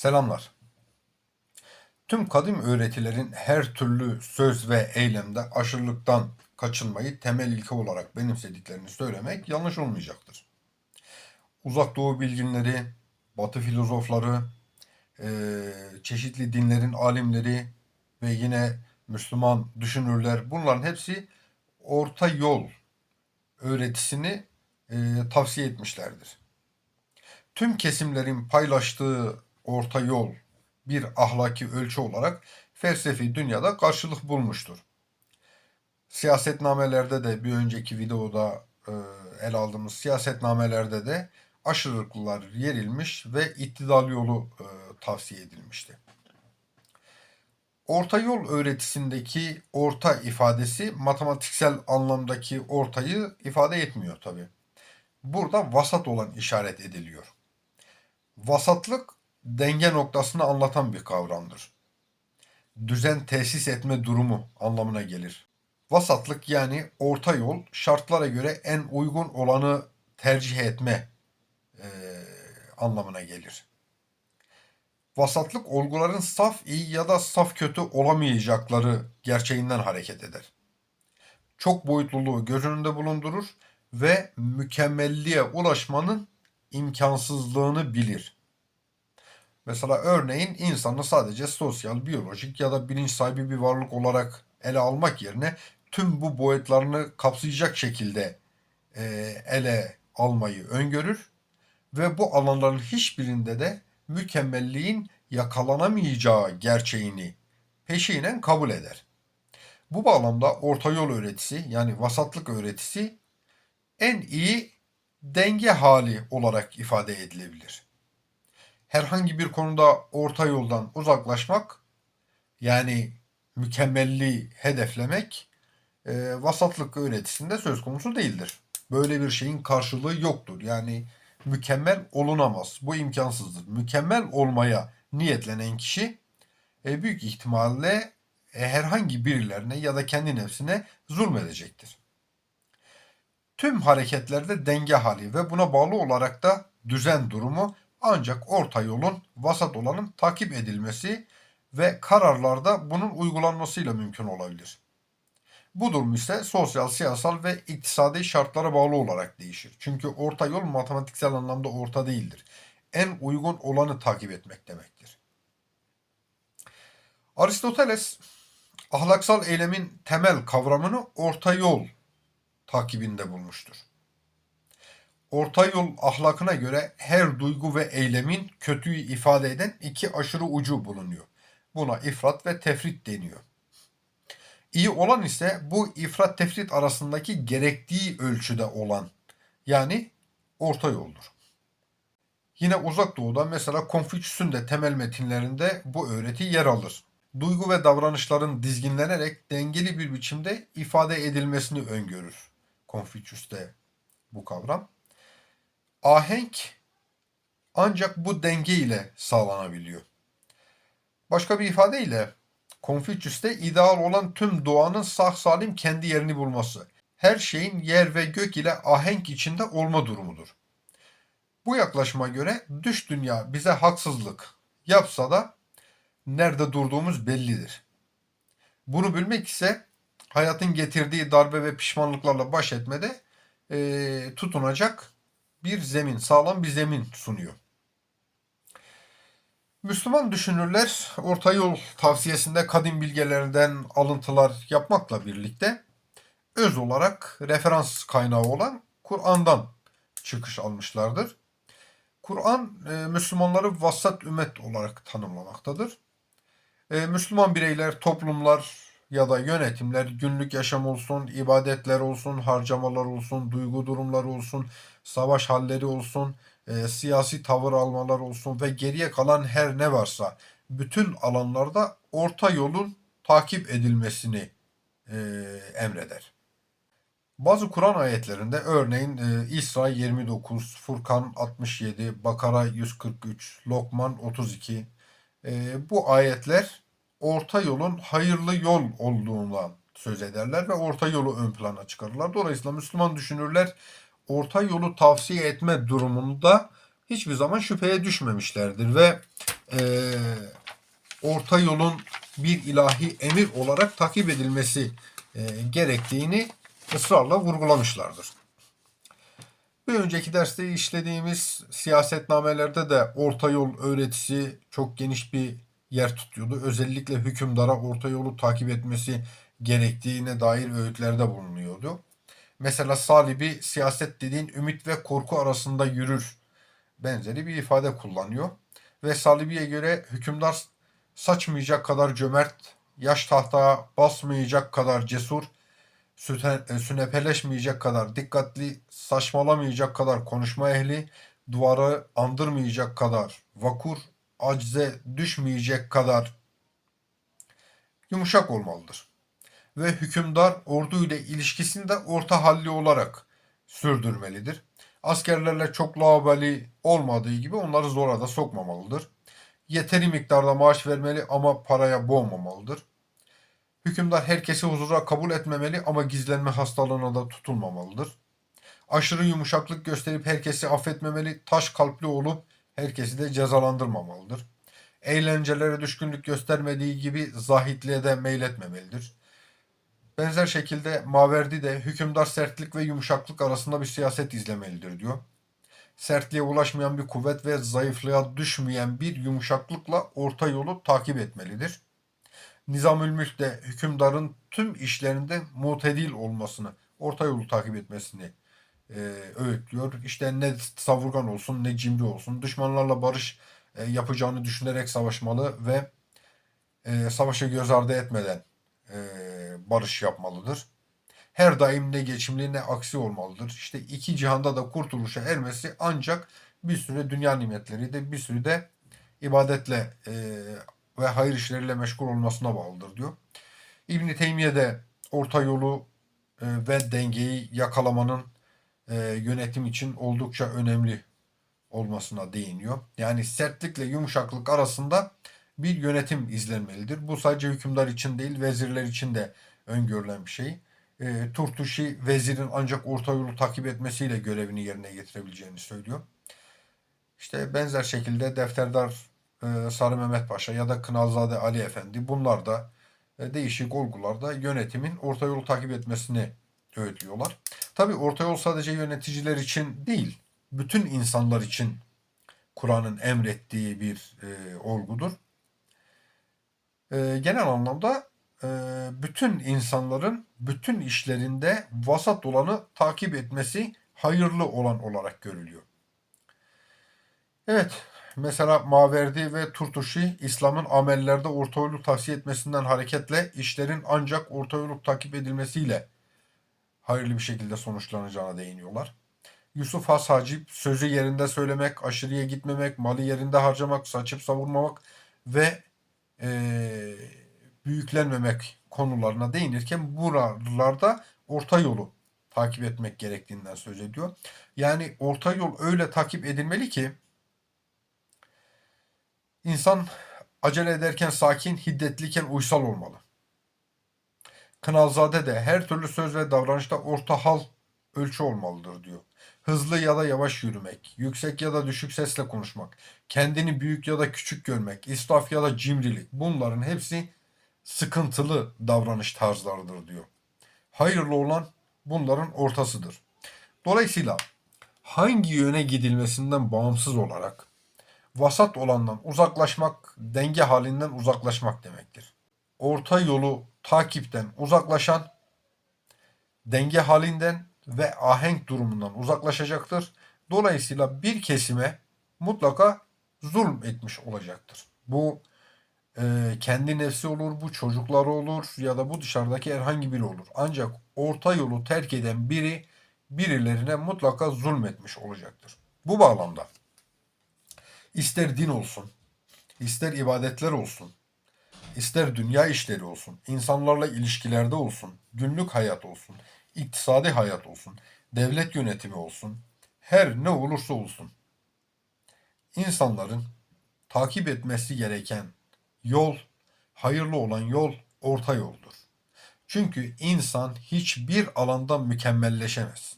Selamlar. Tüm kadim öğretilerin her türlü söz ve eylemde aşırılıktan kaçınmayı temel ilke olarak benimsediklerini söylemek yanlış olmayacaktır. Uzak Doğu bilginleri, Batı filozofları, eee, çeşitli dinlerin alimleri ve yine Müslüman düşünürler bunların hepsi orta yol öğretisini eee, tavsiye etmişlerdir. Tüm kesimlerin paylaştığı orta yol bir ahlaki ölçü olarak felsefi dünyada karşılık bulmuştur. Siyasetnamelerde de bir önceki videoda e, ele aldığımız siyasetnamelerde de aşırılıklar yerilmiş ve iktidal yolu e, tavsiye edilmişti. Orta yol öğretisindeki orta ifadesi matematiksel anlamdaki ortayı ifade etmiyor tabi. Burada vasat olan işaret ediliyor. Vasatlık denge noktasını anlatan bir kavramdır. Düzen tesis etme durumu anlamına gelir. Vasatlık yani orta yol şartlara göre en uygun olanı tercih etme e, anlamına gelir. Vasatlık olguların saf iyi ya da saf kötü olamayacakları gerçeğinden hareket eder. Çok boyutluluğu göz önünde bulundurur ve mükemmelliğe ulaşmanın imkansızlığını bilir. Mesela örneğin insanı sadece sosyal, biyolojik ya da bilinç sahibi bir varlık olarak ele almak yerine tüm bu boyutlarını kapsayacak şekilde e, ele almayı öngörür ve bu alanların hiçbirinde de mükemmelliğin yakalanamayacağı gerçeğini peşinen kabul eder. Bu bağlamda orta yol öğretisi yani vasatlık öğretisi en iyi denge hali olarak ifade edilebilir. Herhangi bir konuda orta yoldan uzaklaşmak yani mükemmelliği hedeflemek e, vasatlık öğretisinde söz konusu değildir. Böyle bir şeyin karşılığı yoktur. Yani mükemmel olunamaz. Bu imkansızdır. Mükemmel olmaya niyetlenen kişi e, büyük ihtimalle e, herhangi birilerine ya da kendi nefsine zulmedecektir. Tüm hareketlerde denge hali ve buna bağlı olarak da düzen durumu ancak orta yolun vasat olanın takip edilmesi ve kararlarda bunun uygulanmasıyla mümkün olabilir. Bu durum ise sosyal, siyasal ve iktisadi şartlara bağlı olarak değişir. Çünkü orta yol matematiksel anlamda orta değildir. En uygun olanı takip etmek demektir. Aristoteles ahlaksal eylemin temel kavramını orta yol takibinde bulmuştur. Orta yol ahlakına göre her duygu ve eylemin kötüyü ifade eden iki aşırı ucu bulunuyor. Buna ifrat ve tefrit deniyor. İyi olan ise bu ifrat tefrit arasındaki gerektiği ölçüde olan yani orta yoldur. Yine uzak doğuda mesela Konfüçyüs'ün de temel metinlerinde bu öğreti yer alır. Duygu ve davranışların dizginlenerek dengeli bir biçimde ifade edilmesini öngörür. Konfüçyüs'te bu kavram. Ahenk ancak bu denge ile sağlanabiliyor. Başka bir ifadeyle Konfüçyüs'te ideal olan tüm doğanın sağ salim kendi yerini bulması, her şeyin yer ve gök ile ahenk içinde olma durumudur. Bu yaklaşıma göre dış dünya bize haksızlık yapsa da nerede durduğumuz bellidir. Bunu bilmek ise hayatın getirdiği darbe ve pişmanlıklarla baş etmede e, tutunacak bir zemin, sağlam bir zemin sunuyor. Müslüman düşünürler orta yol tavsiyesinde kadim bilgelerden alıntılar yapmakla birlikte öz olarak referans kaynağı olan Kur'an'dan çıkış almışlardır. Kur'an e, Müslümanları vasat ümmet olarak tanımlamaktadır. E, Müslüman bireyler, toplumlar ya da yönetimler günlük yaşam olsun, ibadetler olsun, harcamalar olsun, duygu durumları olsun, savaş halleri olsun, e, siyasi tavır almalar olsun ve geriye kalan her ne varsa bütün alanlarda orta yolun takip edilmesini e, emreder. Bazı Kur'an ayetlerinde örneğin e, İsra 29, Furkan 67, Bakara 143, Lokman 32 e, bu ayetler orta yolun hayırlı yol olduğundan söz ederler ve orta yolu ön plana çıkarırlar. Dolayısıyla Müslüman düşünürler orta yolu tavsiye etme durumunda hiçbir zaman şüpheye düşmemişlerdir ve eee, orta yolun bir ilahi emir olarak takip edilmesi eee, gerektiğini ısrarla vurgulamışlardır. Bir önceki derste işlediğimiz siyasetnamelerde de orta yol öğretisi çok geniş bir yer tutuyordu. Özellikle hükümdara orta yolu takip etmesi gerektiğine dair öğütlerde bulunuyordu. Mesela Salibi siyaset dediğin ümit ve korku arasında yürür benzeri bir ifade kullanıyor. Ve Salibi'ye göre hükümdar saçmayacak kadar cömert, yaş tahtaya basmayacak kadar cesur, e, sünepeleşmeyecek kadar dikkatli, saçmalamayacak kadar konuşma ehli, duvarı andırmayacak kadar vakur, acize düşmeyecek kadar yumuşak olmalıdır. Ve hükümdar ordu ile ilişkisini de orta halli olarak sürdürmelidir. Askerlerle çok laubali olmadığı gibi onları zora da sokmamalıdır. Yeteri miktarda maaş vermeli ama paraya boğmamalıdır. Hükümdar herkesi huzura kabul etmemeli ama gizlenme hastalığına da tutulmamalıdır. Aşırı yumuşaklık gösterip herkesi affetmemeli, taş kalpli olup herkesi de cezalandırmamalıdır. Eğlencelere düşkünlük göstermediği gibi zahitliğe de meyletmemelidir. Benzer şekilde Maverdi de hükümdar sertlik ve yumuşaklık arasında bir siyaset izlemelidir diyor. Sertliğe ulaşmayan bir kuvvet ve zayıflığa düşmeyen bir yumuşaklıkla orta yolu takip etmelidir. Nizamül Mülk de hükümdarın tüm işlerinde mutedil olmasını, orta yolu takip etmesini e, öğütlüyor. İşte ne savurgan olsun ne cimri olsun. Düşmanlarla barış e, yapacağını düşünerek savaşmalı ve e, savaşı göz ardı etmeden e, barış yapmalıdır. Her daim ne geçimli ne aksi olmalıdır. İşte iki cihanda da kurtuluşa ermesi ancak bir süre dünya nimetleri de bir sürü de ibadetle e, ve hayır işleriyle meşgul olmasına bağlıdır diyor. İbn Teymiye de orta yolu e, ve dengeyi yakalamanın e, yönetim için oldukça önemli olmasına değiniyor. Yani sertlikle yumuşaklık arasında bir yönetim izlenmelidir. Bu sadece hükümdar için değil, vezirler için de öngörülen bir şey. E, Turtuşi vezirin ancak orta yolu takip etmesiyle görevini yerine getirebileceğini söylüyor. İşte benzer şekilde defterdar e, Sarı Mehmet Paşa ya da Kınalzade Ali Efendi bunlar da e, değişik olgularda yönetimin orta yolu takip etmesini öğütlüyorlar. Tabi orta yol sadece yöneticiler için değil, bütün insanlar için Kur'an'ın emrettiği bir e, olgudur. E, genel anlamda e, bütün insanların bütün işlerinde vasat olanı takip etmesi hayırlı olan olarak görülüyor. Evet, mesela Maverdi ve Turtuşi İslam'ın amellerde orta yolu tavsiye etmesinden hareketle işlerin ancak orta yolu takip edilmesiyle hayırlı bir şekilde sonuçlanacağına değiniyorlar. Yusuf Has Hacip sözü yerinde söylemek, aşırıya gitmemek, malı yerinde harcamak, saçıp savurmamak ve e, büyüklenmemek konularına değinirken buralarda orta yolu takip etmek gerektiğinden söz ediyor. Yani orta yol öyle takip edilmeli ki insan acele ederken sakin, hiddetliyken uysal olmalı. Kınalzade de her türlü söz ve davranışta orta hal ölçü olmalıdır diyor. Hızlı ya da yavaş yürümek, yüksek ya da düşük sesle konuşmak, kendini büyük ya da küçük görmek, israf ya da cimrilik bunların hepsi sıkıntılı davranış tarzlarıdır diyor. Hayırlı olan bunların ortasıdır. Dolayısıyla hangi yöne gidilmesinden bağımsız olarak vasat olandan uzaklaşmak, denge halinden uzaklaşmak demektir. Orta yolu takipten uzaklaşan denge halinden ve ahenk durumundan uzaklaşacaktır. Dolayısıyla bir kesime mutlaka zulm etmiş olacaktır. Bu e, kendi nefsi olur, bu çocukları olur ya da bu dışarıdaki herhangi biri olur. Ancak orta yolu terk eden biri birilerine mutlaka zulmetmiş olacaktır. Bu bağlamda ister din olsun, ister ibadetler olsun, ister dünya işleri olsun, insanlarla ilişkilerde olsun, günlük hayat olsun, iktisadi hayat olsun, devlet yönetimi olsun, her ne olursa olsun. İnsanların takip etmesi gereken yol, hayırlı olan yol orta yoldur. Çünkü insan hiçbir alanda mükemmelleşemez.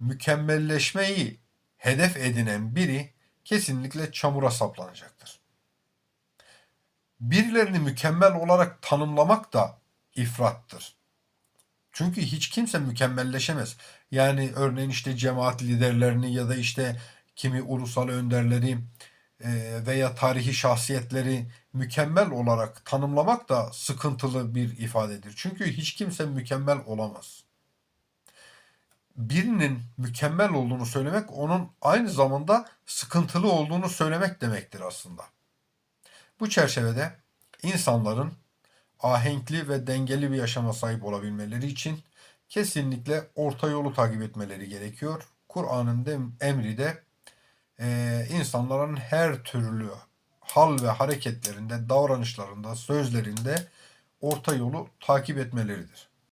Mükemmelleşmeyi hedef edinen biri kesinlikle çamura saplanacaktır. Birilerini mükemmel olarak tanımlamak da ifrattır. Çünkü hiç kimse mükemmelleşemez. Yani örneğin işte cemaat liderlerini ya da işte kimi ulusal önderleri e, veya tarihi şahsiyetleri mükemmel olarak tanımlamak da sıkıntılı bir ifadedir. Çünkü hiç kimse mükemmel olamaz. Birinin mükemmel olduğunu söylemek onun aynı zamanda sıkıntılı olduğunu söylemek demektir aslında. Bu çerçevede insanların ahenkli ve dengeli bir yaşama sahip olabilmeleri için kesinlikle orta yolu takip etmeleri gerekiyor. Kur'an'ın emri de eee, insanların her türlü hal ve hareketlerinde, davranışlarında, sözlerinde orta yolu takip etmeleridir.